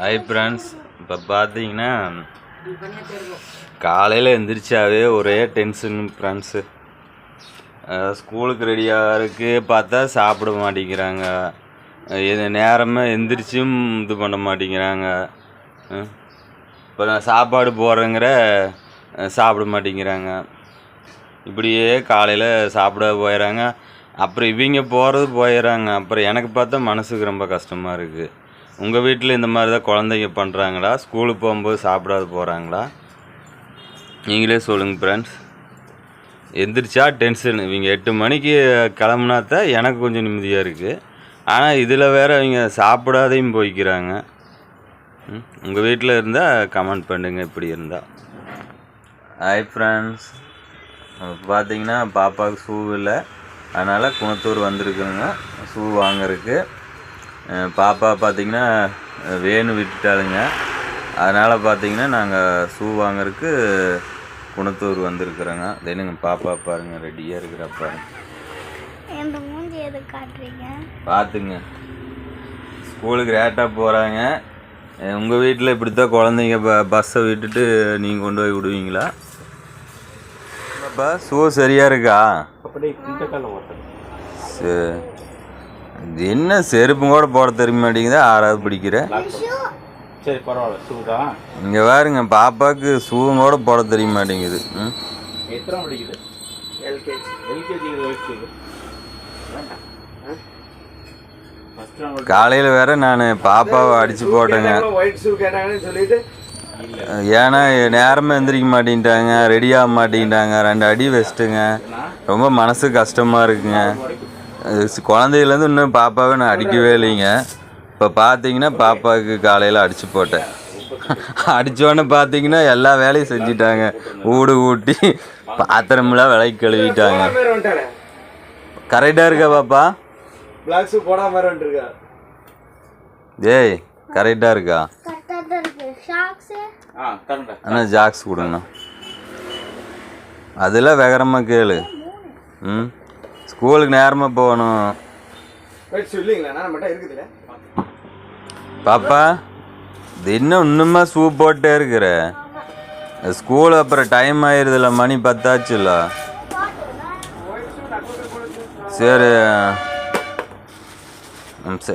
Hi friends இப்போ பார்த்தீங்கன்னா காலையில் எந்திரிச்சாவே ஒரே டென்ஷன் ஃப்ரெண்ட்ஸு ஸ்கூலுக்கு ரெடியாக இருக்குது பார்த்தா சாப்பிட மாட்டேங்கிறாங்க. எது நேரமாக எந்திரிச்சும் இது பண்ண மாட்டேங்கிறாங்க. இப்போ நான் சாப்பாடு போடுறேங்கிற சாப்பிட மாட்டேங்கிறாங்க. இப்படியே காலையில் சாப்பிட போயிடறாங்க அப்புறம் இவங்க போகிறது போயிடறாங்க அப்புறம் எனக்கு பார்த்தா மனசுக்கு ரொம்ப கஷ்டமாக இருக்குது உங்கள் வீட்டில் இந்த மாதிரி தான் குழந்தைங்க பண்ணுறாங்களா ஸ்கூலுக்கு போகும்போது சாப்பிடாது போகிறாங்களா நீங்களே சொல்லுங்கள் ஃப்ரெண்ட்ஸ் எந்திரிச்சா டென்ஷன் இவங்க எட்டு மணிக்கு கிளம்புனா தான் எனக்கு கொஞ்சம் நிம்மதியாக இருக்குது ஆனால் இதில் வேறு அவங்க சாப்பிடாதையும் போய்க்கிறாங்க. உங்கள் வீட்டில் இருந்தால் கமெண்ட் பண்ணுங்கள் இப்படி இருந்தால் ஹாய் ஃப்ரெண்ட்ஸ் பார்த்தீங்கன்னா பாப்பாவுக்கு ஷூ இல்லை. அதனால் குணத்தூர் வந்திருக்குங்க. ஷூ வாங்குறதுக்கு. பாப்பா பார்த்தீங்கன்னா வேணு விட்டுட்டாளுங்க. அதனால் பார்த்தீங்கன்னா நாங்கள் ஷூ வாங்குறதுக்கு குணத்தூர் வந்திருக்குறோங்க. தென்னுங்க பாப்பா பாருங்க ரெடியாக இருக்கிறா பாருங்க. பார்த்துங்க ஸ்கூலுக்கு லேட்டாக போகிறாங்க உங்கள் வீட்டில் இப்படி தான் குழந்தைங்க ப பஸ்ஸை விட்டுட்டு நீங்கள் கொண்டு போய் விடுவீங்களா? பாப்பா ஷூ சரியாக இருக்கா? சரி. இது என்ன செருப்பும் கூட போட தெரிய மாட்டேங்குது. ஆறாவது படிக்கிற. சரி பரவாயில்ல ஷூ தான் இங்கே பாருங்க பாப்பாவுக்கு ஷூவும் கூட போட தெரிய மாட்டேங்குது. ம்? எத்தனை படிக்குது? எல்கேஜி. எல்கேஜி காலையில் வேற நான் பாப்பாவை அடிச்சு போட்டேங்க. ஏன்னா நேரமாக எந்திரிக்க மாட்டேன்ட்டாங்க ரெடி ஆக மாட்டேன்ட்டாங்க. ரெண்டு அடி வச்சிட்டுங்க ரொம்ப மனசு கஷ்டமாக இருக்குங்க. குழந்தையிலேருந்து இன்னும் பாப்பாவை நான் அடிக்கவே இல்லைங்க. இப்போ பார்த்தீங்கன்னா பாப்பாவுக்கு காலையில் அடிச்சு போட்டேன். அடித்தோடனே பார்த்தீங்கன்னா எல்லா வேலையும் செஞ்சிட்டாங்க. ஊடு ஊட்டி பாத்திரமெல்லாம் விலைக்கு கழுவிட்டாங்க. கரெக்டாக இருக்கா பாப்பா? ஏய் கரெக்டாக இருக்கா? ஆனால் ஜாக்ஸ் கொடுங்கண்ணா அதெல்லாம் வேகரமாக கேளு. ம்? ஸ்கூலுக்கு நேரமாக போகணும். பாப்பா இது இன்னும் இன்னுமா ஷூ போட்டே இருக்கிற. ஸ்கூல் அப்புறம் டைம் ஆயிருதுல மணி பத்தாச்சுல்ல. சரி.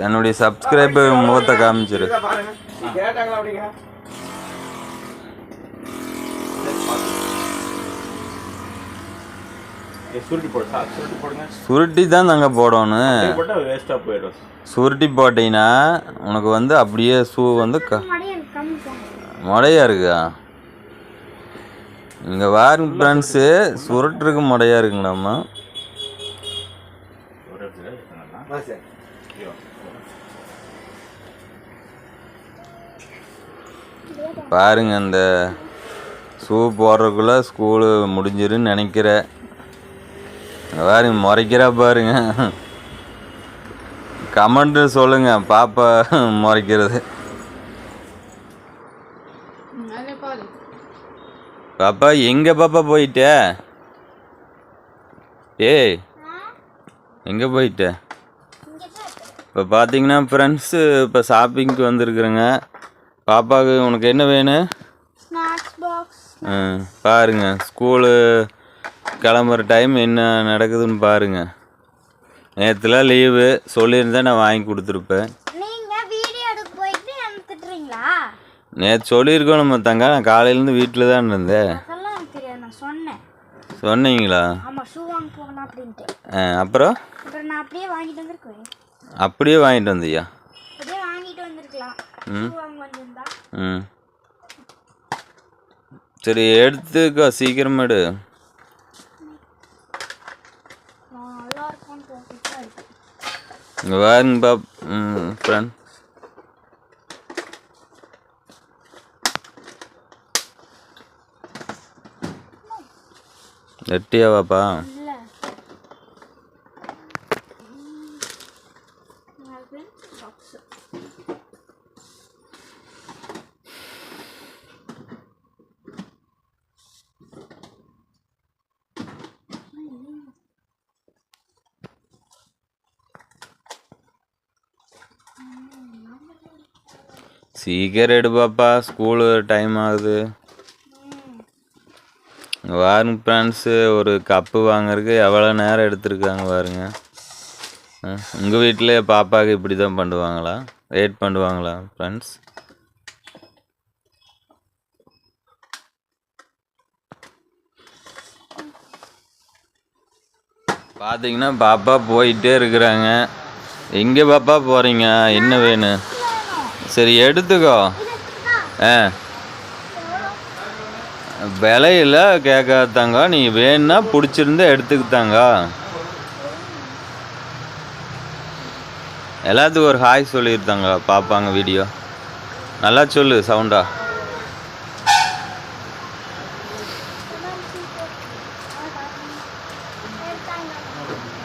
என்னுடைய சப்ஸ்கிரைபர் முகத்தை காமிச்சிரு இதோ பாருங்க கேட்டாங்களா அப்படிங்க சுருட்டி போடு சார். சுருட்டி போடுங்க. சுருட்டி தான் நாங்கள் போடணும். சுருட்டி போட்டால் வேஸ்ட்டாக போயிடும். சுருட்டி போட்டீங்கன்னா உனக்கு வந்து அப்படியே ஷூ வந்து க மடி எனக்கு கம்மி முடையா இருக்கா? இங்கே வாருங்க ஃப்ரெண்ட்ஸு சுருட்டுருக்கு முடையா இருக்குங்களாம்மா பாருங்க அந்த ஷூ போடுறதுக்குள்ள ஸ்கூலு முடிஞ்சிருன்னு நினைக்கிறேன். பாருங்க முறைக்கிறா பாருங்க. கமெண்ட் சொல்லுங்க பாப்பா முறைக்கிறது. பாப்பா எங்க பாப்பா போயிட்ட? ஏய் எங்கே போயிட்ட? இப்போ பார்த்தீங்கன்னா ஃப்ரெண்ட்ஸு இப்போ ஷாப்பிங்க்கு வந்திருக்குறேங்க. பாப்பாவுக்கு உனக்கு என்ன வேணும்? ஆ, பாருங்க ஸ்கூலு கிளம்புற டைம் என்ன நடக்குதுன்னு பாருங்க. நேற்றுலாம் லீவு சொல்லியிருந்தேன் நான் வாங்கி கொடுத்துருப்பேன். நேற்று சொல்லியிருக்கோம் நம்ம தங்க நான் காலையிலேருந்து வீட்டில் தான் இருந்தேன். சொன்னீங்களா? ஆ, அப்புறம்? அப்படியே வாங்கிட்டு வந்தியா? வந்திருந்தா. ம். சரி எடுத்துக்கோ சீக்கிரமா எடு நான் நல்லா இருக்கும்னு போட்டுட்டு தான் இருக்கு இங்கே பாருங்க பாப் ம் ஃப்ரெண்ட் எட்டியா பாப்பா இல்லை சீக்கிரம் எடு பாப்பா. ஸ்கூலு டைம் ஆகுது. இங்க ஃப்ரெண்ட்ஸு ஒரு கப்பு வாங்குறதுக்கு எவ்வளோ நேரம் எடுத்திருக்காங்க பாருங்க. உங்கள் வீட்டிலே பாப்பாவுக்கு இப்படி தான் பண்ணுவாங்களா? வெயிட் பண்ணுவாங்களா ஃப்ரெண்ட்ஸ் பார்த்தீங்கன்னா பாப்பா போயிட்டே இருக்கிறாங்க. எங்கே பாப்பா போகிறீங்க என்ன வேணும்? சரி எடுத்துக்கோ. ஆ. விலையில கேட்காதாங்க நீ வேணும்னா பிடிச்சிருந்தா எடுத்துக்கிட்டாங்க. எல்லாத்துக்கும் ஒரு ஹாய் சொல்லியிருந்தாங்க. பார்ப்பாங்க வீடியோ. நல்லா சொல்லு சவுண்டா.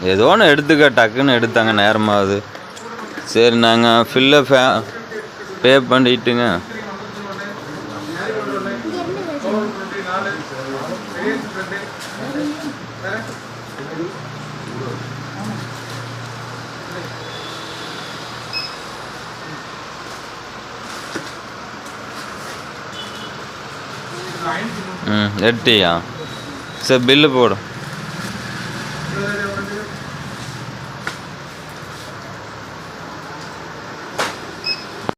ஏதோ ஒன்று எடுத்துக்க டக்குன்னு எடுத்தாங்க நேரமாகுது. சரி நாங்கள் ஃபில்ல ஃபே பே பண்ணிட்டுங்க. ம் எட்டியா சரி பில்லு போடும்